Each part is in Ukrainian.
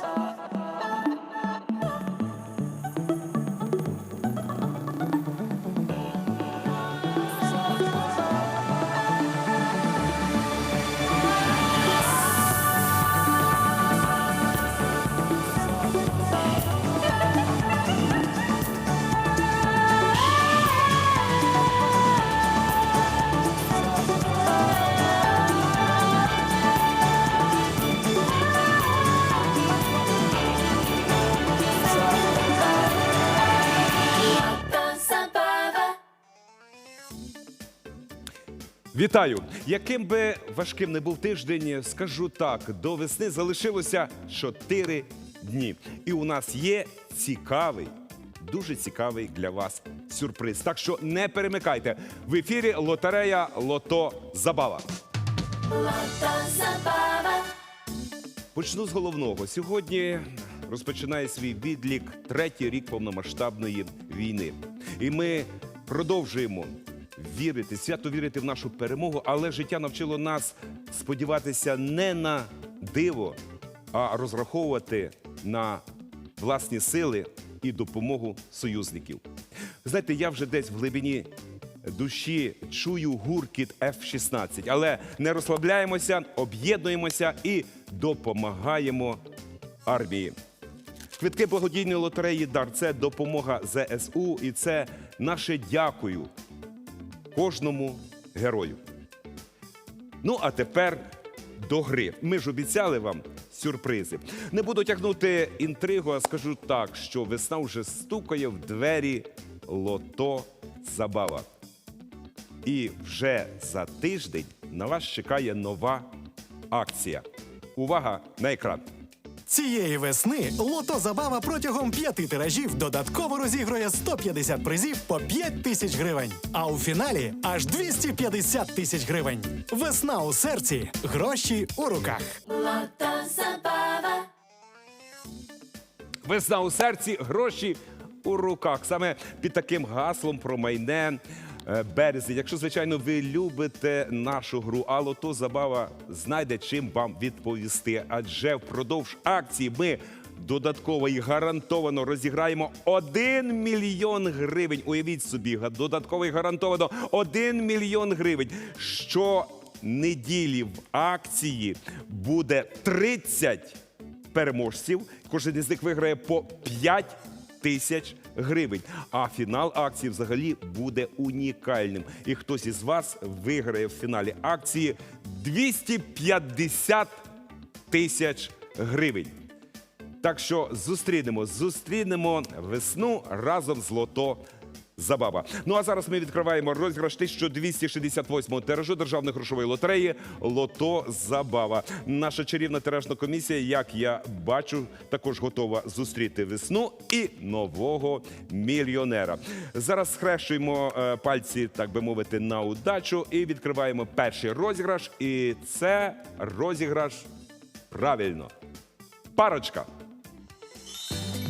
saw. Вітаю! Яким би важким не був тиждень, скажу так: до весни залишилося 4 дні. І у нас є цікавий, дуже цікавий для вас сюрприз. Так що не перемикайте. В ефірі лотерея Лото Забава. Почну з головного. Сьогодні розпочинає свій відлік третій рік повномасштабної війни. І ми продовжуємо вірити, свято вірити в нашу перемогу, але життя навчило нас сподіватися не на диво, а розраховувати на власні сили і допомогу союзників. Знаєте, я вже десь в глибині душі чую гуркіт F-16, але не розслабляємося, об'єднуємося і допомагаємо армії. Квитки благодійної лотереї Дар це допомога ЗСУ, і це наше дякую кожному герою. Ну, а тепер до гри. Ми ж обіцяли вам сюрпризи. Не буду тягнути інтригу, а скажу так, що весна вже стукає в двері лото забава. І вже за тиждень на вас чекає нова акція. Увага на екран! Цієї весни Лото Забава протягом п'яти тиражів додатково розігрує 150 призів по 5 тисяч гривень. А у фіналі аж 250 тисяч гривень. Весна у серці, гроші у руках. Весна у серці, гроші у руках. Саме під таким гаслом промайне е, березень. Якщо, звичайно, ви любите нашу гру, а лото забава знайде чим вам відповісти. Адже впродовж акції ми додатково і гарантовано розіграємо 1 мільйон гривень. Уявіть собі, додатково і гарантовано 1 мільйон гривень. Що неділі в акції буде 30 переможців. Кожен із них виграє по 5 тисяч гривень. А фінал акції взагалі буде унікальним. І хтось із вас виграє в фіналі акції 250 тисяч гривень. Так що зустрінемо, зустрінемо весну разом з лото. Забава. Ну а зараз ми відкриваємо розіграш 1268-го тиражу державної грошової лотереї Лото Забава. Наша чарівна тиражна комісія, як я бачу, також готова зустріти весну і нового мільйонера. Зараз схрещуємо е, пальці, так би мовити, на удачу і відкриваємо перший розіграш. І це розіграш правильно. Парочка.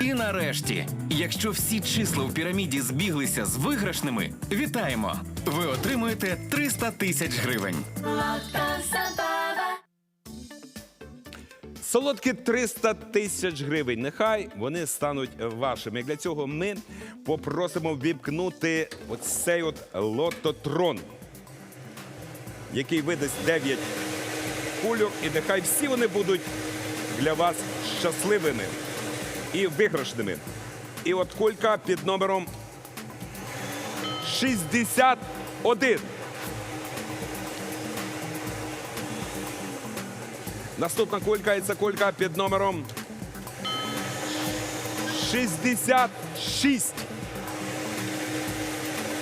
І нарешті, якщо всі числа в піраміді збіглися з виграшними, вітаємо! Ви отримуєте 300 тисяч гривень. Солодкі 300 тисяч гривень. Нехай вони стануть вашими. Для цього ми попросимо вімкнути оцей от лототрон, який видасть 9 кульок, і нехай всі вони будуть для вас щасливими і виграшними. І от кулька під номером 61. Наступна кулька і це кулька під номером 66.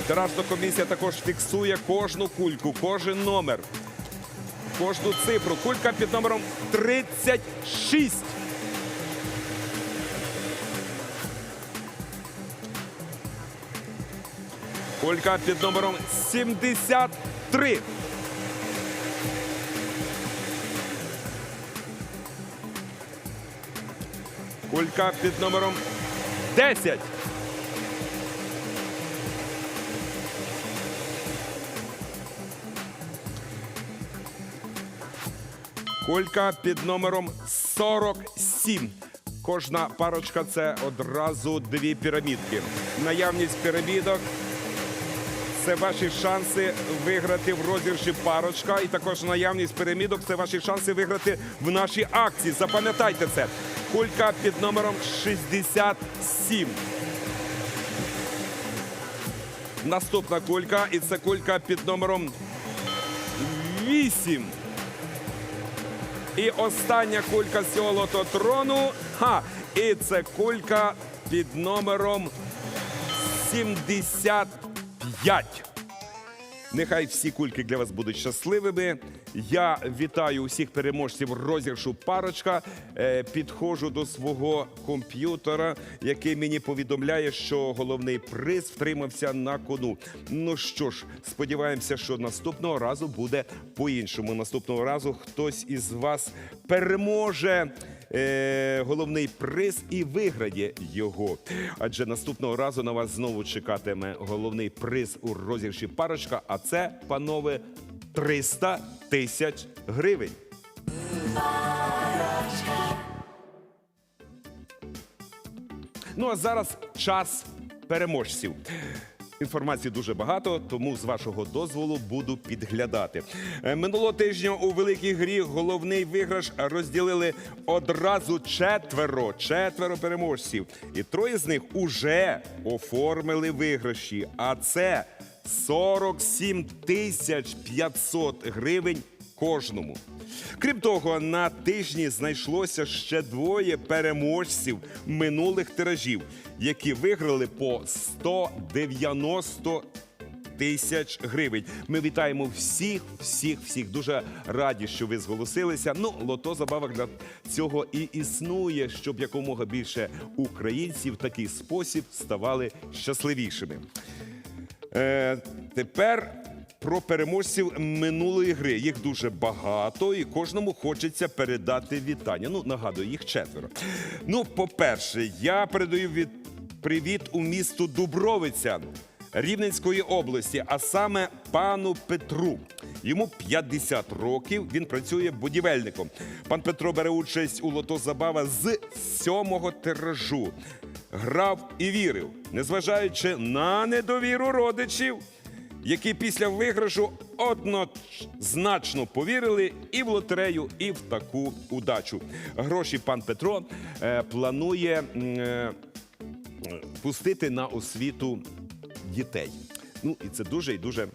Тиражна комісія також фіксує кожну кульку, кожен номер, кожну цифру. Кулька під номером 36. Кулька під номером 73. Кулька під номером 10. Кулька під номером 47. Кожна парочка це одразу дві пірамідки. Наявність пірамідок це ваші шанси виграти в розіграші парочка. І також наявність пірамідок це ваші шанси виграти в нашій акції. Запам'ятайте це. Кулька під номером 67. Наступна кулька, і це кулька під номером 8. І остання кулька з цього лототрону. Ха! І це кулька під номером 75. Нехай всі кульки для вас будуть щасливими. Я вітаю усіх переможців розіграшу парочка. Е, підходжу до свого комп'ютера, який мені повідомляє, що головний приз втримався на кону. Ну що ж, сподіваємося, що наступного разу буде по-іншому. Наступного разу хтось із вас переможе. Е, головний приз і виграє його. Адже наступного разу на вас знову чекатиме головний приз у розіграші парочка. А це, панове, 300 тисяч гривень. Ну а зараз час переможців. Інформації дуже багато, тому з вашого дозволу буду підглядати. Е, Минулого тижня у великій грі головний виграш розділили одразу четверо, четверо переможців. І троє з них уже оформили виграші. А це 47 тисяч 500 гривень кожному. Крім того, на тижні знайшлося ще двоє переможців минулих тиражів, які виграли по 190 тисяч гривень. Ми вітаємо всіх, всіх, всіх. Дуже раді, що ви зголосилися. Ну, лото забавок для цього і існує, щоб якомога більше українців в такий спосіб ставали щасливішими. Е, тепер про переможців минулої гри. Їх дуже багато, і кожному хочеться передати вітання. Ну, нагадую, їх четверо. Ну, по-перше, я передаю від привіт у місту Дубровиця Рівненської області, а саме пану Петру. Йому 50 років. Він працює будівельником. Пан Петро бере участь у лото забава з сьомого тиражу. Грав і вірив, незважаючи на недовіру родичів, які після виграшу однозначно повірили і в лотерею, і в таку удачу. Гроші пан Петро е, планує е, пустити на освіту дітей. Ну і це дуже і дуже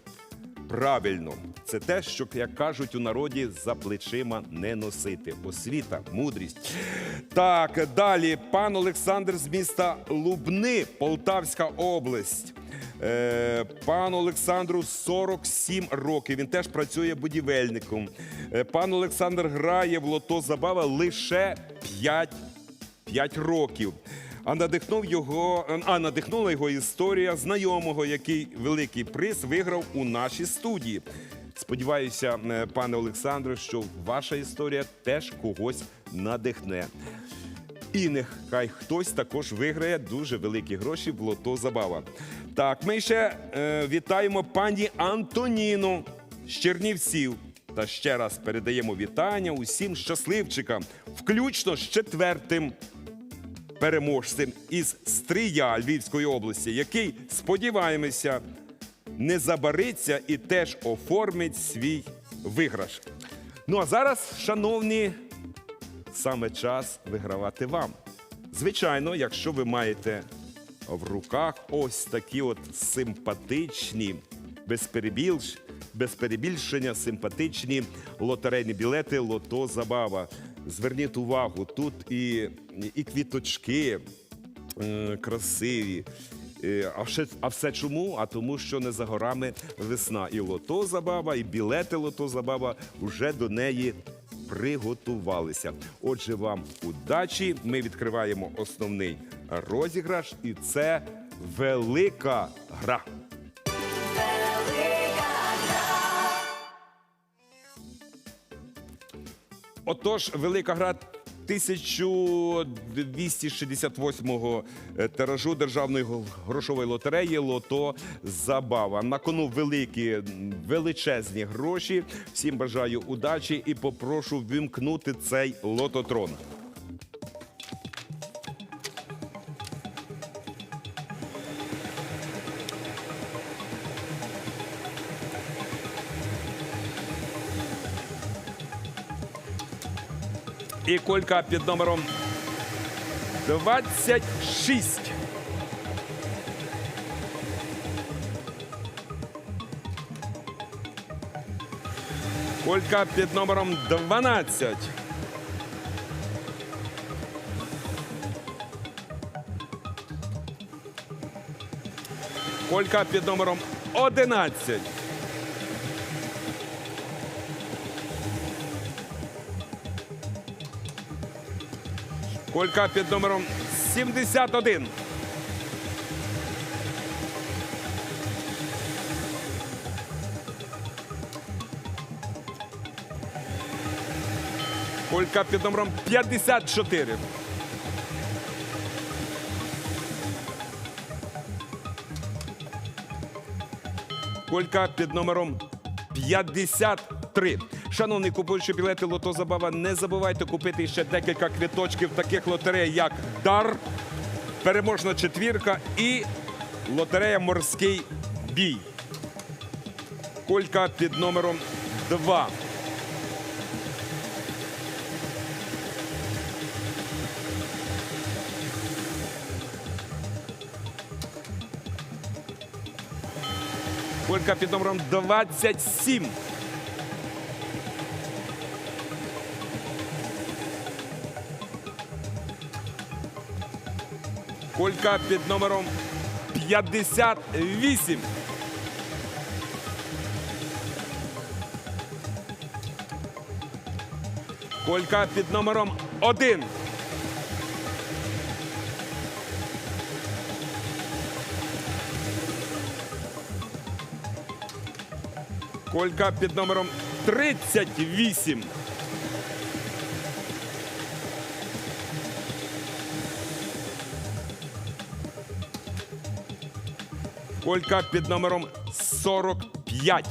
правильно. Це те, що, як кажуть у народі, за плечима не носити. Освіта, мудрість. Так, далі пан Олександр з міста Лубни, Полтавська область. Е, пану Олександру 47 років. Він теж працює будівельником. Е, пан Олександр грає в лото забава лише 5 5 років. А надихнув його, а надихнула його історія знайомого, який великий приз виграв у нашій студії. Сподіваюся, е, пане Олександре, що ваша історія теж когось надихне. І нехай хтось також виграє дуже великі гроші в лото забава. Так, ми ще е, вітаємо пані Антоніну з Чернівців. Та ще раз передаємо вітання усім щасливчикам, включно з четвертим переможцем із Стрия Львівської області, який, сподіваємося, не забариться і теж оформить свій виграш. Ну а зараз, шановні, саме час вигравати вам. Звичайно, якщо ви маєте в руках ось такі от симпатичні, без перебільш, без перебільшення симпатичні лотерейні білети Лото Забава. Зверніть увагу, тут і, і квіточки, е, красиві. А, ще, а все чому? А тому, що не за горами весна. І лото забава, і білети лото забава вже до неї приготувалися. Отже, вам удачі. Ми відкриваємо основний розіграш, і це велика гра. Отож, велика гра 1268-го е, тиражу державної грошової лотереї Лото Забава. На кону великі величезні гроші. Всім бажаю удачі і попрошу вимкнути цей лототрон. І колька під номером 26. Колька під номером 12. Колька під номером 11. Колька під номером 71. Колька під номером 54. Колька під номером 53. Шановні купуючи білети Лото Забава, не забувайте купити ще декілька квіточків таких лотерей, як Дар, Переможна четвірка і лотерея Морський бій. Колька під номером 2. Колька під номером 27. Колька під номером 58. Колька під номером 1. Колька під номером 38. Колька під номером 45.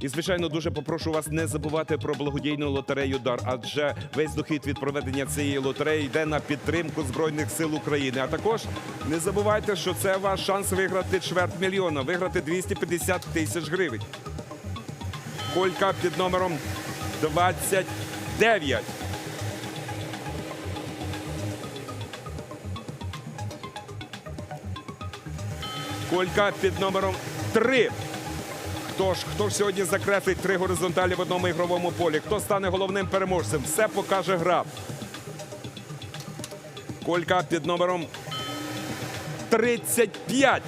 І, звичайно, дуже попрошу вас не забувати про благодійну лотерею Дар, адже весь дохід від проведення цієї лотереї йде на підтримку Збройних сил України. А також не забувайте, що це ваш шанс виграти чверть мільйона, виграти 250 тисяч гривень. Колька під номером 29. Колька під номером 3. Хто ж, хто ж сьогодні закреслить три горизонталі в одному ігровому полі? Хто стане головним переможцем? Все покаже гра. Колька під номером 35.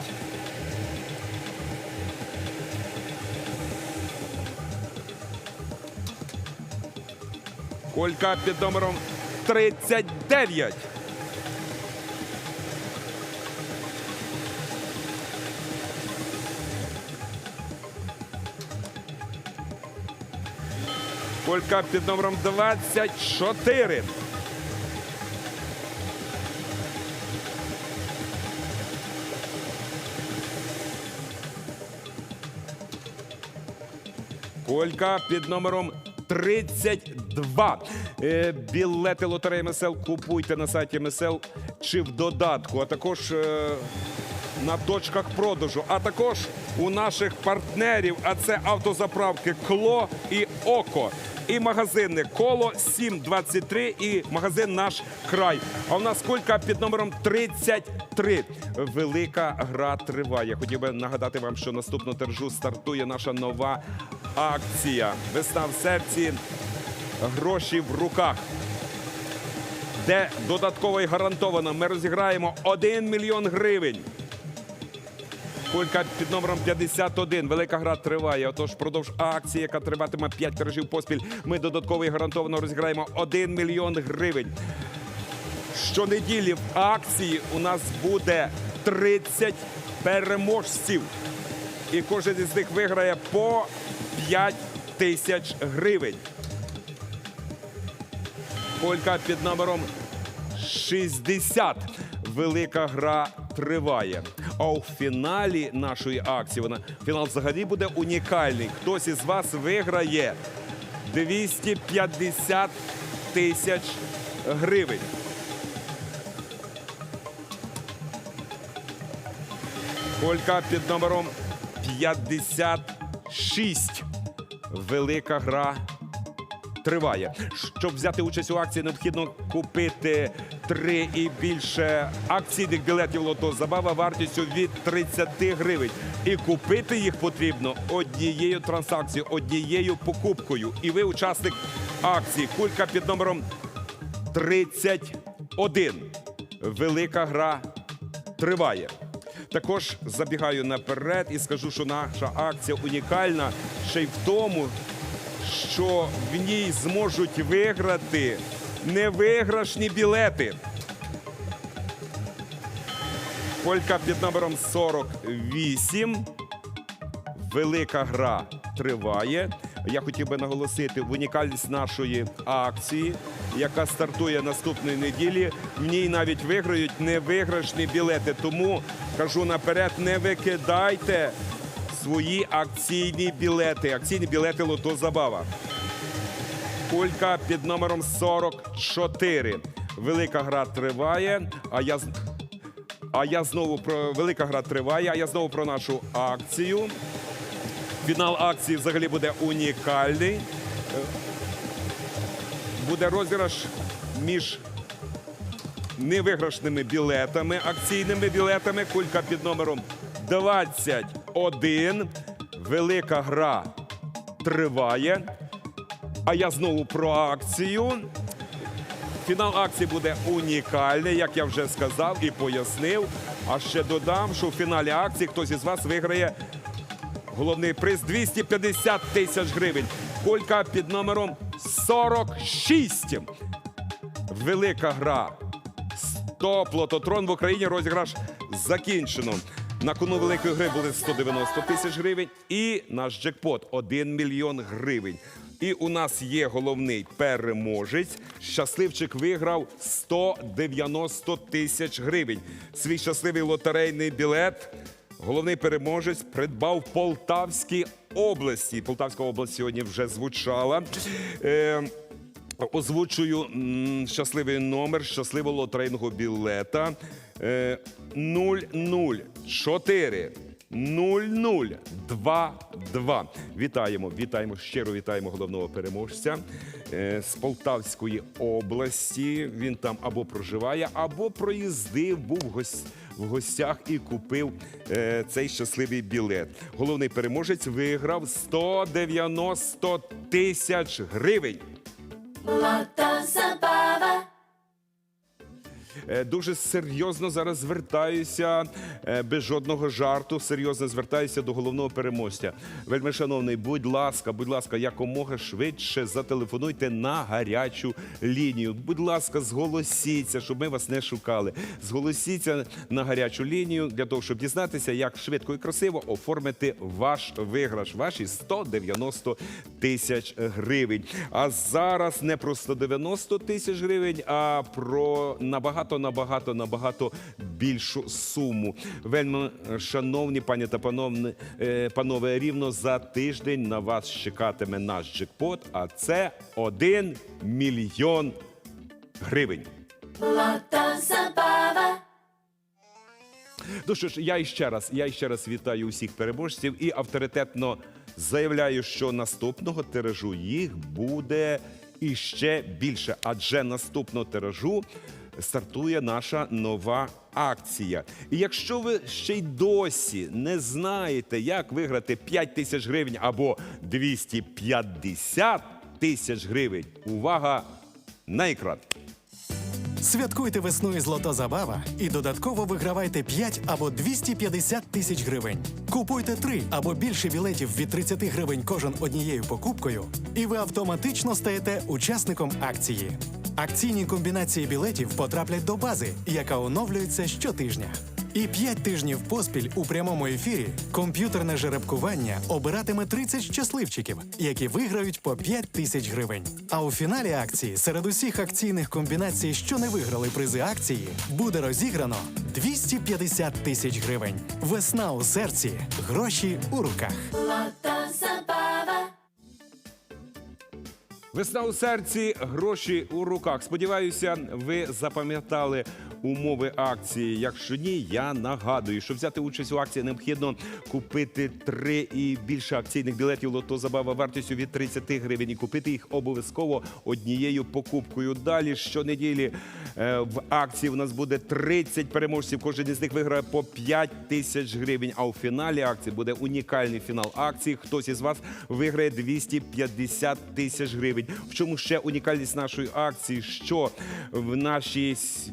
Колька під номером 39. Колька під номером 24. Колька під номером 39. Два е, Білети лотереї МСЛ купуйте на сайті МСЛ чи в додатку, а також е, на точках продажу, а також у наших партнерів. А це автозаправки Кло і Око. І магазини коло 723 і магазин наш край. А у нас кулька під номером 33. Велика гра триває. Хотів би нагадати вам, що наступну тержу стартує наша нова акція. Весна в серці гроші в руках. де додатково і гарантовано ми розіграємо 1 мільйон гривень. Кулька під номером 51. Велика гра триває. Отож, впродовж акції, яка триватиме 5 тиражів поспіль, ми додатково і гарантовано розіграємо 1 мільйон гривень. Щонеділі в акції у нас буде 30 переможців. І кожен із них виграє по 5 тисяч гривень. Колька під номером 60. Велика гра триває. А у фіналі нашої акції вона фінал взагалі буде унікальний. Хтось із вас виграє 250 тисяч гривень. Колька під номером 56. Велика гра триває. Щоб взяти участь у акції, необхідно купити три і більше акційних білетів лото забава вартістю від 30 гривень. І купити їх потрібно однією транзакцією, однією покупкою. І ви учасник акції. Кулька під номером 31. Велика гра триває. Також забігаю наперед і скажу, що наша акція унікальна ще й в тому, що в ній зможуть виграти невиграшні білети. Колька під номером 48. Велика гра триває. Я хотів би наголосити унікальність нашої акції, яка стартує наступної неділі. В ній навіть виграють невиграшні білети. Тому кажу наперед, не викидайте свої акційні білети. Акційні білети Лото Забава. Кулька під номером 44. Велика гра триває. А я а я знову про велика гра триває. А я знову про нашу акцію. Фінал акції взагалі буде унікальний. Е, Буде розіграш між невиграшними білетами, акційними білетами. Кулька під номером 21. Велика гра триває. А я знову про акцію. Фінал акції буде унікальний, як я вже сказав і пояснив. А ще додам, що в фіналі акції хтось із вас виграє головний приз 250 тисяч гривень. Колька під номером 46. Велика гра. 100 плототрон в Україні розіграш закінчено. На кону великої гри були 190 тисяч гривень і наш джекпот 1 мільйон гривень. І у нас є головний переможець. Щасливчик виграв 190 тисяч гривень. Свій щасливий лотерейний білет. Головний переможець придбав в Полтавській області. Полтавська область сьогодні вже звучала. Е, Озвучую щасливий номер щасливого лотерейного білета е, 004 0022. Вітаємо, вітаємо, щиро вітаємо головного переможця е, з Полтавської області. Він там або проживає, або проїздив, був гос- в гостях і купив е, цей щасливий білет. Головний переможець виграв 190 тисяч гривень. Лото забава. Е, Дуже серйозно зараз звертаюся, е, без жодного жарту, серйозно звертаюся до головного переможця. Вельми шановний, будь ласка, будь ласка, якомога швидше зателефонуйте на гарячу лінію. Будь ласка, зголосіться, щоб ми вас не шукали. Зголосіться на гарячу лінію для того, щоб дізнатися, як швидко і красиво оформити ваш виграш, ваші 190 тисяч гривень. А зараз не про 190 тисяч гривень, а про набагато, набагато, набагато більшу суму. Вельми е, шановні пані та пановне, е, панове, рівно за тиждень на вас чекатиме наш джекпот, а це 1 мільйон гривень. Ну що ж, я іще раз, я іще раз вітаю усіх переможців і авторитетно заявляю, що наступного тиражу їх буде іще більше, адже наступного тиражу стартує наша нова акція. І якщо ви ще й досі не знаєте, як виграти 5 тисяч гривень або 250 тисяч гривень, увага на екран. Святкуйте весну із Лото Забава і додатково вигравайте 5 або 250 тисяч гривень. Купуйте 3 або більше білетів від 30 гривень кожен однією покупкою, і ви автоматично стаєте учасником акції. Акційні комбінації білетів потраплять до бази, яка оновлюється щотижня. І 5 тижнів поспіль у прямому ефірі комп'ютерне жеребкування обиратиме 30 щасливчиків, які виграють по 5 тисяч гривень. А у фіналі акції серед усіх акційних комбінацій, що не виграли призи акції, буде розіграно 250 тисяч гривень. Весна у серці, гроші у руках. Весна у серці, гроші у руках. Сподіваюся, ви запам'ятали умови акції. Якщо ні, я нагадую, що взяти участь у акції необхідно купити три і більше акційних білетів лото забава вартістю від 30 гривень і купити їх обов'язково однією покупкою. Далі щонеділі е, в акції у нас буде 30 переможців. Кожен із них виграє по 5 тисяч гривень. А у фіналі акції буде унікальний фінал акції. Хтось із вас виграє 250 тисяч гривень. В чому ще унікальність нашої акції? Що в нашій с-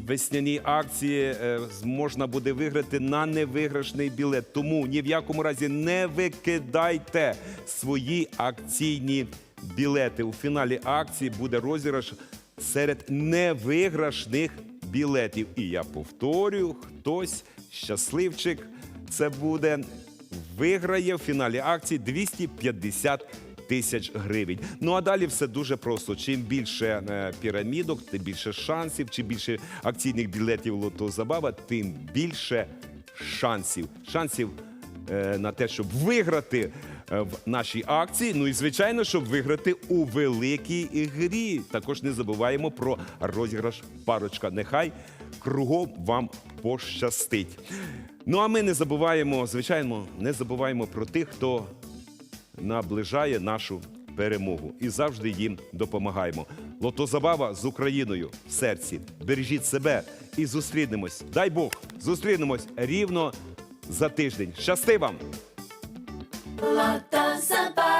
акції е, можна буде виграти на невиграшний білет. Тому ні в якому разі не викидайте свої акційні білети. У фіналі акції буде розіграш серед невиграшних білетів. І я повторюю, хтось щасливчик це буде виграє в фіналі акції 250 тисяч гривень. Ну а далі все дуже просто. Чим більше е, пірамідок, тим більше шансів. Чим більше акційних білетів лото забава, тим більше шансів. Шансів е, на те, щоб виграти е, в нашій акції. Ну і звичайно, щоб виграти у великій грі. Також не забуваємо про розіграш парочка. Нехай кругом вам пощастить. Ну а ми не забуваємо, звичайно, не забуваємо про тих, хто наближає нашу перемогу і завжди їм допомагаємо. Лотозабава з Україною в серці. Бережіть себе і зустрінемось. Дай Бог, зустрінемось рівно за тиждень. Щасти вам! Zabava.